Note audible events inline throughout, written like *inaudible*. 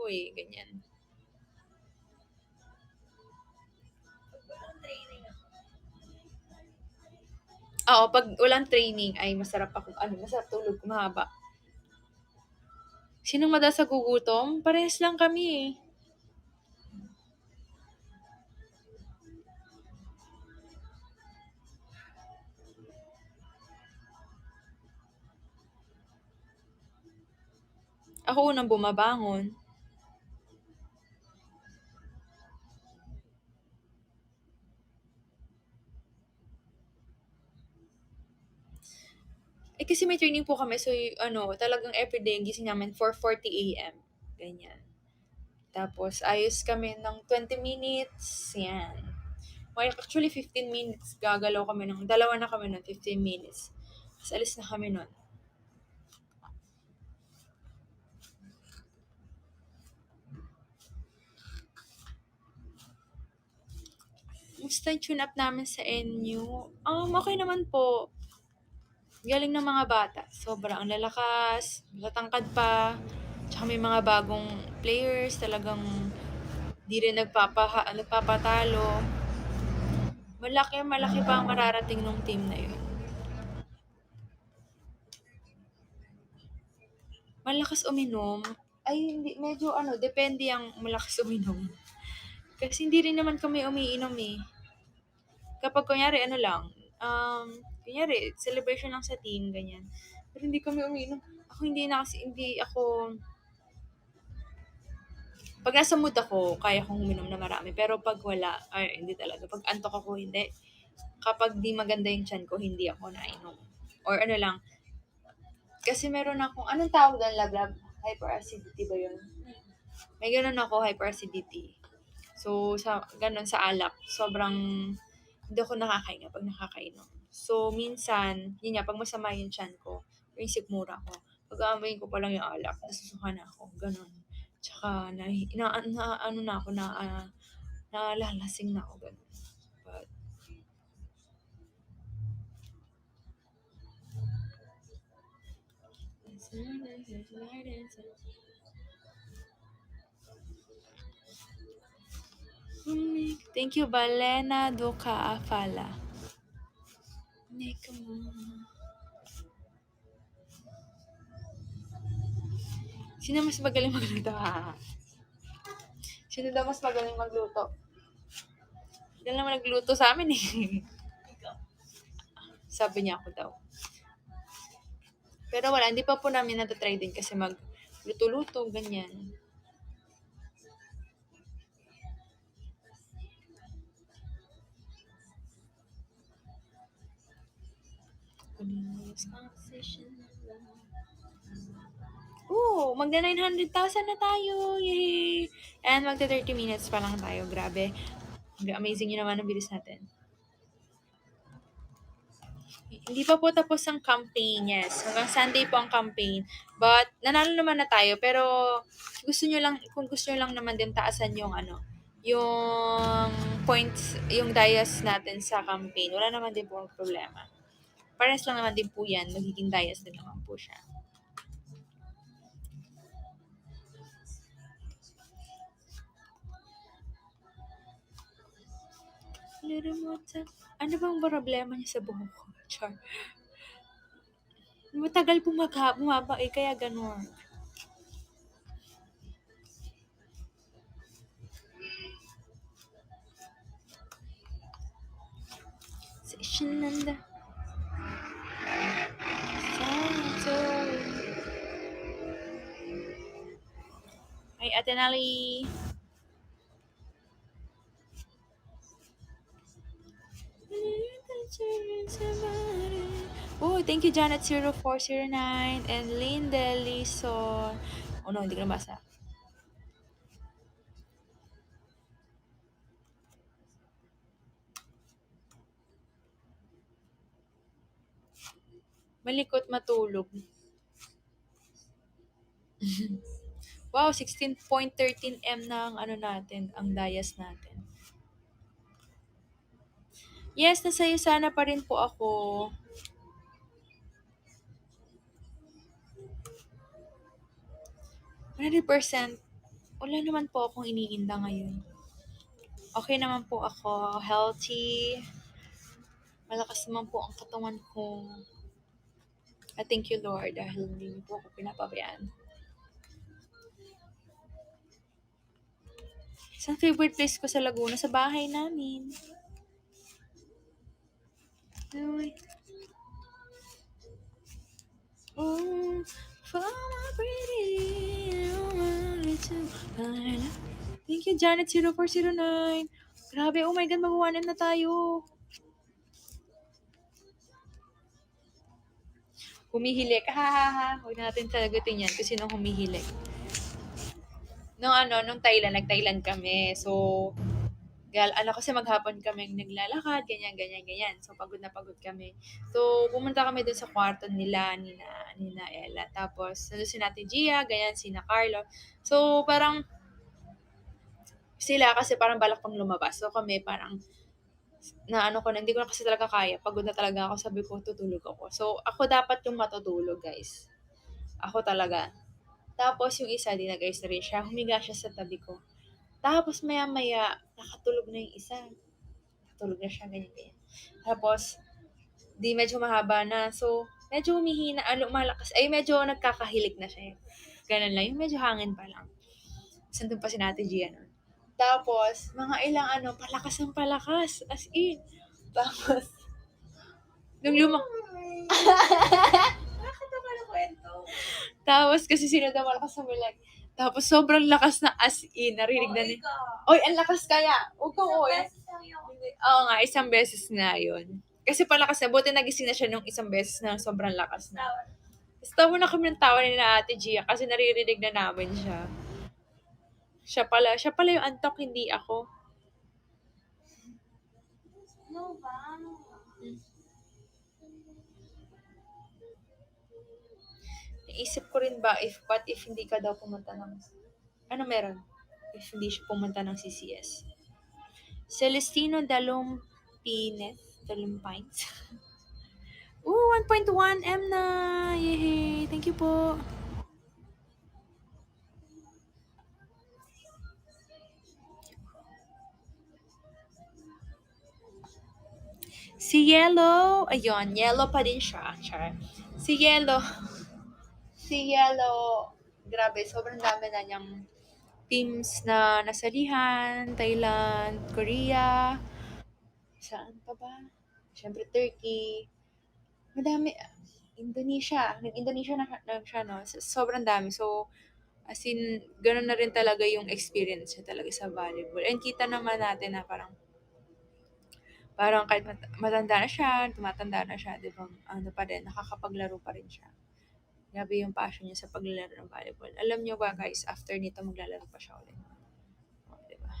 ko eh, ganyan. Oo, pag walang training ay masarap ako, ano, masarap tulog mahaba. Sinong madalas nagugutom? Parehas lang kami eh. Ako unang bumabangon. May training po kami, so, ano, talagang everyday gising namin 4:40 AM, ganyan. Tapos ayos kami ng 20 minutes, yan. Well, actually 15 minutes gagalaw kami ng dalawa na kami nun, 15 minutes. Tapos alis na kami nun. Kumusta yung tune up namin sa NU? Um, okay naman po. Galing ng mga bata. Sobrang ang lalakas, matangkad pa. Tsaka may mga bagong players, talagang di rin nagpapaha, nagpapatalo. Malaki, malaki pa ang mararating ng team na yun. Malakas uminom. Ay, hindi, medyo ano, depende ang malakas uminom. Kasi hindi rin naman kami umiinom eh. Kapag kunyari, ano lang, um, kunyari, celebration lang sa team, ganyan. Pero hindi kami umiinom. Ako hindi na kasi, hindi ako, pag nasa mood ako, kaya kong uminom na marami. Pero pag wala, ay, hindi talaga. Pag antok ako, hindi. Kapag di maganda yung chan ko, hindi ako nainom. Or ano lang, kasi meron akong, anong tawag doon, lab, lab? Hyperacidity ba yun? May ganun ako, hyperacidity. So, sa, ganun sa alak, sobrang, hindi ako nakakain pag nakakainom. So, minsan, yun nga, pag masama yung chan ko, yung sikmura ko, pag aamayin ko pa lang yung alak, nasusuka na ako, ganun. Tsaka, na, na, na ano na ako, na, uh, nalalasing na ako, ganun. But, Thank you, Balena Duka Afala. Sino mas magaling magluto? Sino daw mas magaling magluto? Dahil naman nagluto sa amin eh. Sabi niya ako daw. Pero wala, hindi pa po namin natatry din kasi magluto-luto, ganyan. Oo, magda 900,000 na tayo. Yay! And magta 30 minutes pa lang tayo. Grabe. Amazing yun naman ang bilis natin. Hindi pa po tapos ang campaign, yes. Hanggang Sunday po ang campaign. But, nanalo naman na tayo. Pero, gusto nyo lang, kung gusto nyo lang naman din taasan yung ano, yung points, yung dias natin sa campaign, wala naman din po problema. Pares lang naman din po yan, magiging dias din naman po siya. Time. Ano bang problema niya sa buhok ko? Char. Matagal po magha, bumaba eh, kaya ganun. Sessionanda. Santo. Ate Nali. Oh, thank you Janet0409 and Lynn Delison. Oh no, hindi ko nabasa. Malikot matulog. *laughs* wow, 16.13 M na ang ano natin, ang dias natin. Yes, nasayo sana pa rin po ako. Hundred percent Wala naman po akong iniinda ngayon. Okay naman po ako, healthy. Malakas naman po ang katawan ko. I thank you Lord dahil hindi niyo po ako pinapabayaan. Isang favorite place ko sa Laguna, sa bahay namin. Uy. Oh, for my pretty, I to find out. Thank you, Janet0409. Grabe, oh my God, mag-1M na tayo. Humihilik. Ha, ha, ha. Huwag natin talagutin yan kasi nung humihilik. Nung ano, nung Thailand, nag-Thailand kami. So, gal, ano kasi maghapon kami naglalakad, ganyan, ganyan, ganyan. So, pagod na pagod kami. So, pumunta kami dun sa kwarto nila, ni na, ni na Ella. Tapos, nandun si Nati Gia, ganyan, si na Carlo. So, parang, sila kasi parang balak pang lumabas. So, kami parang, na ano ko na, hindi ko na kasi talaga kaya. Pagod na talaga ako, sabi ko, tutulog ako. So, ako dapat yung matutulog, guys. Ako talaga. Tapos, yung isa, di na na rin siya. Humiga siya sa tabi ko. Tapos, maya-maya, nakatulog na yung isa. Nakatulog na siya, ganyan, ganyan. Tapos, di medyo mahaba na. So, medyo humihina, ano, malakas. Ay, medyo nagkakahilig na siya. Ganun lang. Yung medyo hangin pa lang. Sandun pa si Nate Gia nun. Tapos, mga ilang ano, palakas ng palakas. As in. Tapos, nung lumang... Bakit naman ang kwento? Tapos, kasi sino daw malakas sa milag. Tapos, sobrang lakas na as in. Narinig na ni... Oy, ang lakas kaya. Kang oy. Oo nga, isang beses na yun. Kasi palakas na, buti nagising na siya nung isang beses na sobrang lakas na. Tapos tawa na kami ng tawa ni na Ate Gia kasi naririnig na namin siya. Siya pala, siya pala yung antok, hindi ako. Naisip ko rin ba, if, what if hindi ka daw pumunta ng, ano meron? If hindi siya pumunta ng CCS. Celestino Dalumpines, Dalumpines. *laughs* Ooh, 1.1 M na! Yay! Thank you po. Si Yellow, ayun, yellow pa din siya. Char. Si Yellow, *laughs* si Yellow, grabe, sobrang dami na niyang teams na nasalihan, Thailand, Korea, saan pa ba? Siyempre, Turkey. Madami, Indonesia. Nag-Indonesia na, na siya, no? So, Sobrang dami. So, as in, ganun na rin talaga yung experience niya talaga sa volleyball. And kita naman natin na parang, parang kahit mat- matanda na siya, tumatanda na siya, di ba? Ano pa rin, nakakapaglaro pa rin siya. Grabe yung passion niya sa paglalaro ng volleyball. Alam niyo ba guys, after nito maglalaro pa siya ulit. O, di ba?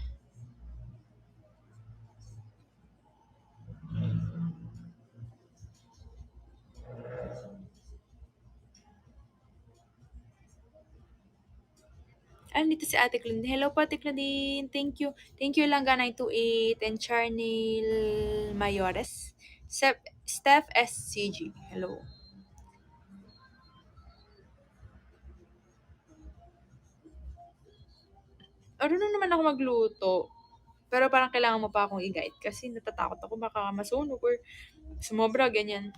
Ah, si Ate Claudine. Hello po, Ate Claudine. Thank you. Thank you lang 928 and Charnel Mayores. Steph, Steph SCG. Hello. Na naman ako magluto. Pero parang kailangan mo pa akong i-guide kasi natatakot ako baka masunog or sumobra, ganyan.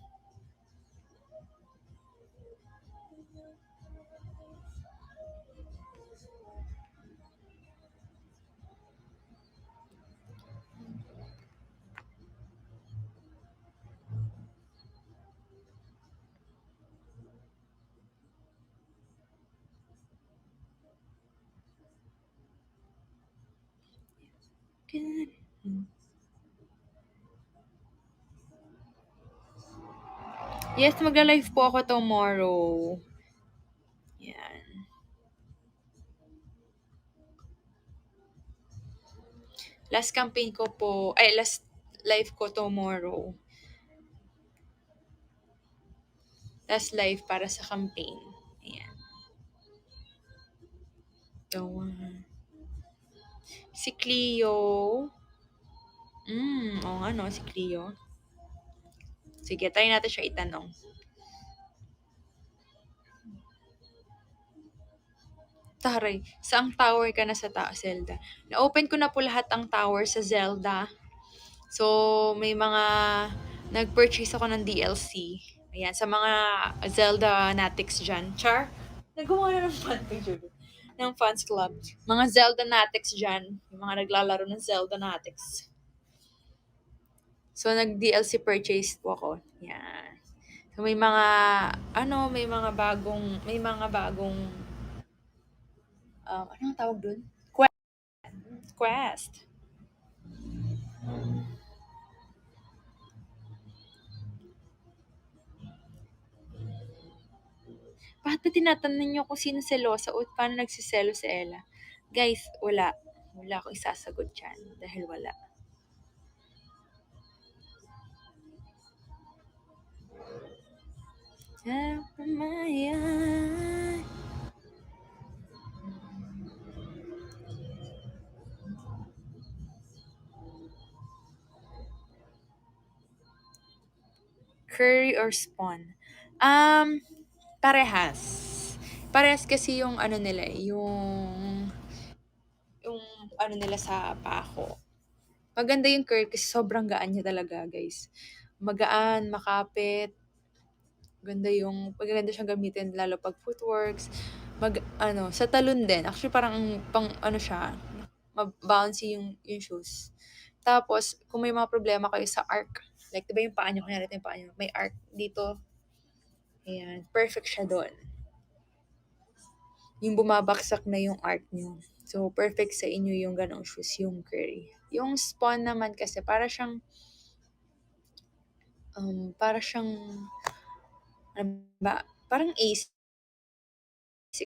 Yes, magla-live po ako tomorrow. Yan. Last campaign ko po, ay last live ko tomorrow. Last live para sa campaign. Ayan. The one. Si Cleo. Mm, oo nga no, si Cleo. Sige, try natin siya itanong. Taray, saang tower ka na sa ta Zelda? Na-open ko na po lahat ang tower sa Zelda. So, may mga nag-purchase ako ng DLC. Ayan, sa mga Zelda Natics dyan. Char? Nagawa na ng fan page ng fans club. Mga Zelda Natics dyan. Yung mga naglalaro ng Zelda Natics. So, nag-DLC purchase po ako. Yan. So, may mga, ano, may mga bagong, may mga bagong, um, ano tawag dun? Quest. Quest. Bakit ba tinatanong niyo kung sino selosa o paano nagsiselo si Ella? Guys, wala. Wala akong isasagot dyan. Dahil wala. Maya. Curry or spawn? Um, parehas. Parehas kasi yung ano nila eh, yung yung ano nila sa pako. Maganda yung curry kasi sobrang gaan niya talaga, guys. Magaan, makapit. Ganda yung, maganda siyang gamitin lalo pag footworks. Mag, ano, sa talon din. Actually, parang pang, ano siya, bouncy yung, yung shoes. Tapos, kung may mga problema kayo sa arc, like, di ba yung paa nyo, kunyari yung paa nyo, may arc dito. Ayan, perfect siya doon. Yung bumabaksak na yung arc nyo. So, perfect sa inyo yung ganong shoes, yung curry. Yung spawn naman kasi, para siyang, um, para siyang, ano ba, parang ace